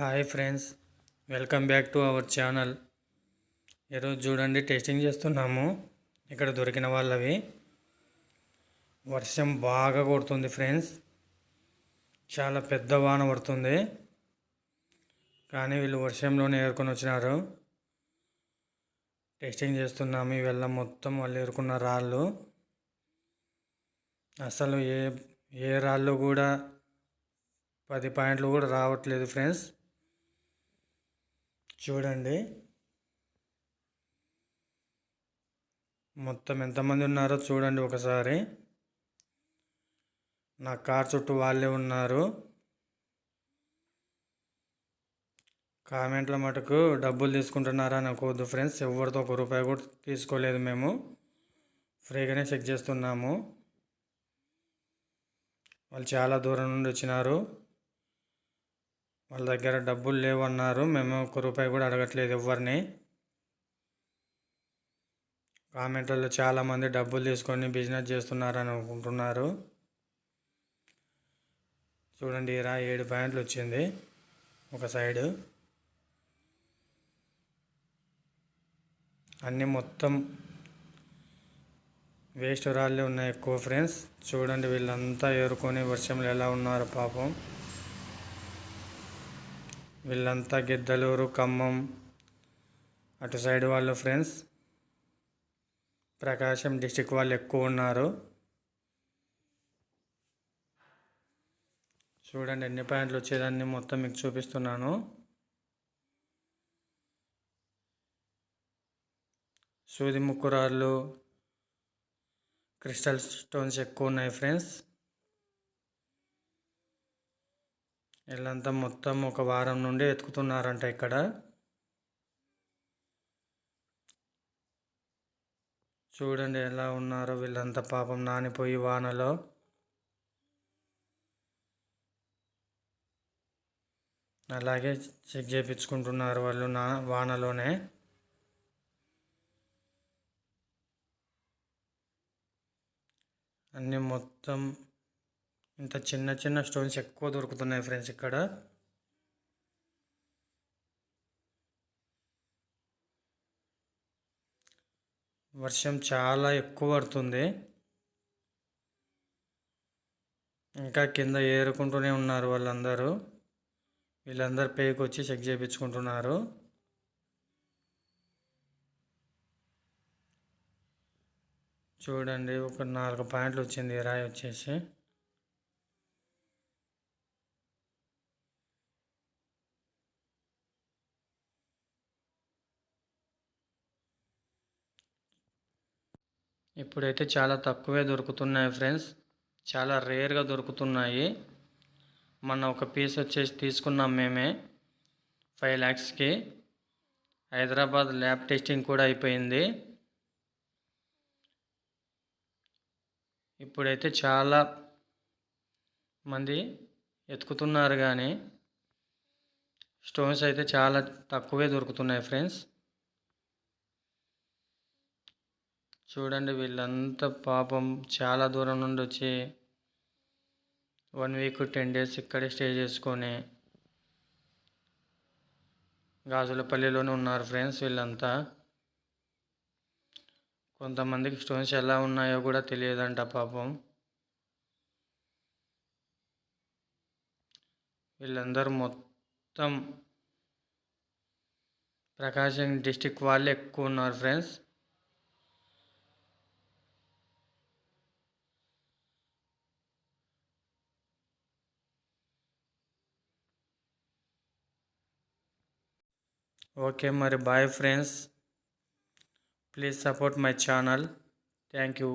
Hi friends welcome back to our channel. ఈరోజు చూడండి testing చేస్తున్నాము. ఇక్కడ దొరికిన వాళ్ళవి. వర్షం బాగా కొడుతుంది ఫ్రెండ్స్. చాలా పెద్ద వాన పడుతుంది. కానీ వీళ్ళు వర్షంలోనే ఏరుకొని వచ్చినారు. టెస్టింగ్ చేస్తున్నాము. ఈ మొత్తం వాళ్ళు ఏరుకున్న రాళ్ళు. అసలు ఏ ఏ రాళ్ళు కూడా పది పాయింట్లు కూడా రావట్లేదు ఫ్రెండ్స్. చూడండి. మొత్తం ఎంతమంది ఉన్నారో చూడండి ఒకసారి. నా కార్ చుట్టూ వాళ్ళే ఉన్నారు. కామెంట్ల మటుకు డబ్బులు తీసుకుంటున్నారా అనుకోవద్దు ఫ్రెండ్స్. ఎవరితో ఒక రూపాయి కూడా తీసుకోలేదు మేము. ఫ్రీగానే చెక్ చేస్తున్నాము. వాళ్ళు చాలా దూరం నుండి వచ్చినారు. వాళ్ళ దగ్గర డబ్బులు లేవు అన్నారు మేము ఒక్క రూపాయి కూడా అడగట్లేదు ఎవరిని కామెంట్లలో చాలామంది డబ్బులు తీసుకొని బిజినెస్ చేస్తున్నారని అనుకుంటున్నారు. చూడండి రా ఏడు పాయింట్లు వచ్చింది ఒక సైడు. అన్నీ మొత్తం వేస్ట్ రాళ్ళే ఉన్నాయి ఎక్కువ ఫ్రెండ్స్. చూడండి వీళ్ళంతా ఏరుకొని వర్షంలో ఎలా ఉన్నారు పాపం. వీళ్ళంతా గిద్దలూరు ఖమ్మం అటు సైడ్ వాళ్ళు ఫ్రెండ్స్. ప్రకాశం డిస్టిక్ వాళ్ళు ఎక్కువ ఉన్నారు. చూడండి ఎన్ని పాయింట్లు వచ్చేదాన్ని మొత్తం మీకు చూపిస్తున్నాను. సూది ముక్కురాళ్ళు క్రిస్టల్ స్టోన్స్ ఎక్కువ ఉన్నాయి ఫ్రెండ్స్. వీళ్ళంతా మొత్తం ఒక వారం నుండి ఎత్తుకుతున్నారంట ఇక్కడ. చూడండి ఎలా ఉన్నారో వీళ్ళంతా పాపం నానిపోయి వానలో. అలాగే చెక్ చేయించుకుంటున్నారు వాళ్ళు నా వానలోనే. అన్నీ మొత్తం ఇంత చిన్న చిన్న స్టోన్స్ ఎక్కువ దొరుకుతున్నాయి ఫ్రెండ్స్ ఇక్కడ. వర్షం చాలా ఎక్కువ పడుతుంది. ఇంకా కింద ఏరుకుంటూనే ఉన్నారు వాళ్ళందరూ. వీళ్ళందరూ పేకి వచ్చి చెక్ చేయించుకుంటున్నారు చూడండి ఒక నాలుగు పాయింట్లు వచ్చింది రాయి వచ్చేసి. ఇప్పుడైతే చాలా తక్కువే దొరుకుతున్నాయి ఫ్రెండ్స్. చాలా రేర్గా దొరుకుతున్నాయి. మొన్న ఒక పీస్ వచ్చేసి తీసుకున్నాం మేమే ఫైవ్ ల్యాక్స్కి హైదరాబాద్ ల్యాబ్ టెస్టింగ్ కూడా అయిపోయింది. ఇప్పుడైతే చాలా మంది ఎతుకుతున్నారు కానీ స్టోన్స్ అయితే చాలా తక్కువే దొరుకుతున్నాయి ఫ్రెండ్స్. చూడండి వీళ్ళంతా పాపం చాలా దూరం నుండి వచ్చి వన్ వీక్ టెన్ డేస్ ఇక్కడే స్టే చేసుకొని గాజులపల్లిలోనే ఉన్నారు ఫ్రెండ్స్ వీళ్ళంతా. కొంతమందికి స్టోన్స్ ఎలా ఉన్నాయో కూడా తెలియదంట పాపం. వీళ్ళందరూ మొత్తం ప్రకాశం డిస్టిక్ వాళ్ళే ఎక్కువ ఉన్నారు friends ఓకే మరి bye friends please support my channel thank you